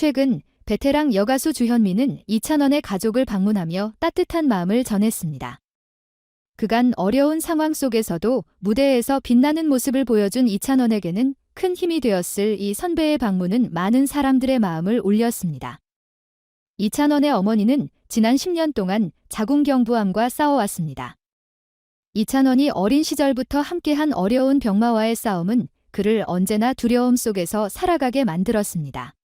최근 베테랑 여가수 주현미는 이찬원의 가족을 방문하며 따뜻한 마음을 전했습니다. 그간 어려운 상황 속에서도 무대에서 빛나는 모습을 보여준 이찬원에게는 큰 힘이 되었을 이 선배의 방문은 많은 사람들의 마음을 울렸습니다. 이찬원의 어머니는 지난 10년 동안 자궁경부암과 싸워왔습니다. 이찬원이 어린 시절부터 함께한 어려운 병마와의 싸움은 그를 언제나 두려움 속에서 살아가게 만들었습니다.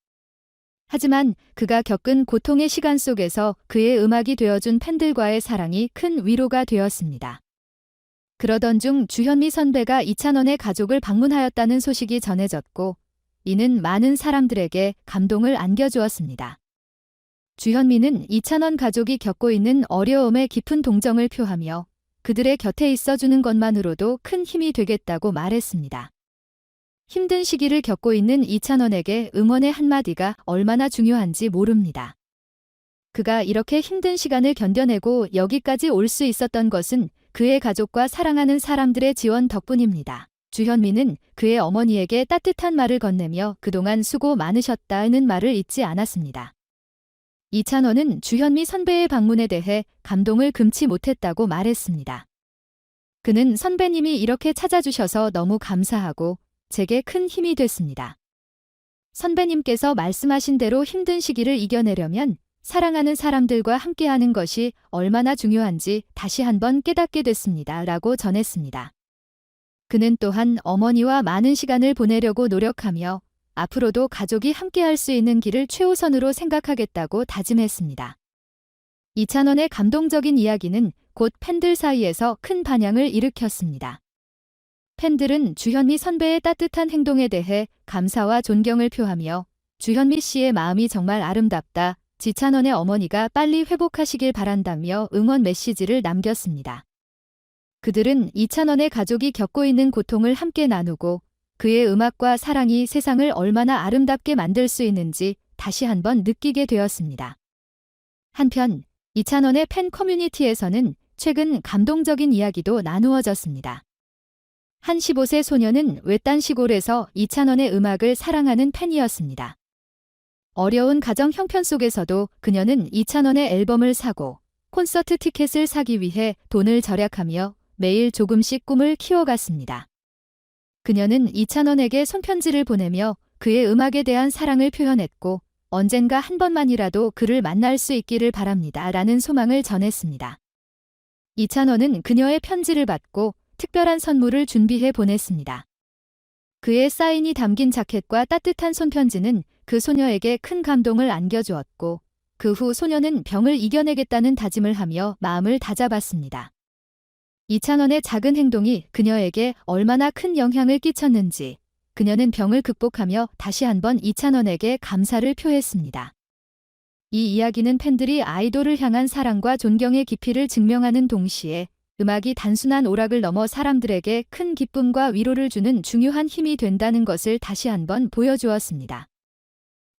하지만 그가 겪은 고통의 시간 속에서 그의 음악이 되어준 팬들과의 사랑이 큰 위로가 되었습니다. 그러던 중 주현미 선배가 이찬원의 가족을 방문하였다는 소식이 전해졌고, 이는 많은 사람들에게 감동을 안겨주었습니다. 주현미는 이찬원 가족이 겪고 있는 어려움에 깊은 동정을 표하며 그들의 곁에 있어주는 것만으로도 큰 힘이 되겠다고 말했습니다. 힘든 시기를 겪고 있는 이찬원에게 응원의 한마디가 얼마나 중요한지 모릅니다. 그가 이렇게 힘든 시간을 견뎌내고 여기까지 올 수 있었던 것은 그의 가족과 사랑하는 사람들의 지원 덕분입니다. 주현미는 그의 어머니에게 따뜻한 말을 건네며 그동안 수고 많으셨다는 말을 잊지 않았습니다. 이찬원은 주현미 선배의 방문에 대해 감동을 금치 못했다고 말했습니다. 그는 선배님이 이렇게 찾아주셔서 너무 감사하고 제게 큰 힘이 됐습니다. 선배님께서 말씀하신 대로 힘든 시기를 이겨내려면 사랑하는 사람들과 함께하는 것이 얼마나 중요한지 다시 한번 깨닫게 됐습니다. 라고 전했습니다. 그는 또한 어머니와 많은 시간을 보내려고 노력하며 앞으로도 가족이 함께할 수 있는 길을 최우선으로 생각하겠다고 다짐했습니다. 이찬원의 감동적인 이야기는 곧 팬들 사이에서 큰 반향을 일으켰습니다. 팬들은 주현미 선배의 따뜻한 행동에 대해 감사와 존경을 표하며 주현미 씨의 마음이 정말 아름답다. 지찬원의 어머니가 빨리 회복하시길 바란다며 응원 메시지를 남겼습니다. 그들은 이찬원의 가족이 겪고 있는 고통을 함께 나누고 그의 음악과 사랑이 세상을 얼마나 아름답게 만들 수 있는지 다시 한번 느끼게 되었습니다. 한편 이찬원의 팬 커뮤니티에서는 최근 감동적인 이야기도 나누어졌습니다. 한 15세 소녀는 외딴 시골에서 이찬원의 음악을 사랑하는 팬이었습니다. 어려운 가정 형편 속에서도 그녀는 이찬원의 앨범을 사고 콘서트 티켓을 사기 위해 돈을 절약하며 매일 조금씩 꿈을 키워갔습니다. 그녀는 이찬원에게 손편지를 보내며 그의 음악에 대한 사랑을 표현했고 언젠가 한 번만이라도 그를 만날 수 있기를 바랍니다. 라는 소망을 전했습니다. 이찬원은 그녀의 편지를 받고 특별한 선물을 준비해 보냈습니다. 그의 사인이 담긴 자켓과 따뜻한 손편지는 그 소녀에게 큰 감동을 안겨주었고 그 후 소녀는 병을 이겨내겠다는 다짐을 하며 마음을 다잡았습니다. 이찬원의 작은 행동이 그녀에게 얼마나 큰 영향을 끼쳤는지 그녀는 병을 극복하며 다시 한번 이찬원에게 감사를 표했습니다. 이 이야기는 팬들이 아이돌을 향한 사랑과 존경의 깊이를 증명하는 동시에 음악이 단순한 오락을 넘어 사람들에게 큰 기쁨과 위로를 주는 중요한 힘이 된다는 것을 다시 한번 보여주었습니다.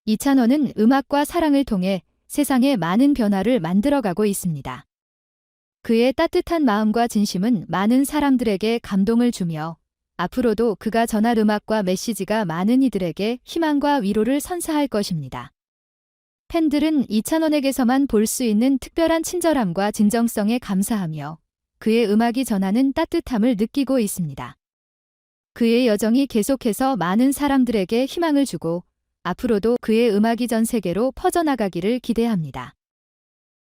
이찬원은 음악과 사랑을 통해 세상에 많은 변화를 만들어가고 있습니다. 그의 따뜻한 마음과 진심은 많은 사람들에게 감동을 주며 앞으로도 그가 전할 음악과 메시지가 많은 이들에게 희망과 위로를 선사할 것입니다. 팬들은 이찬원에게서만 볼 수 있는 특별한 친절함과 진정성에 감사하며 그의 음악이 전하는 따뜻함을 느끼고 있습니다. 그의 여정이 계속해서 많은 사람들에게 희망을 주고 앞으로도 그의 음악이 전 세계로 퍼져나가기를 기대합니다.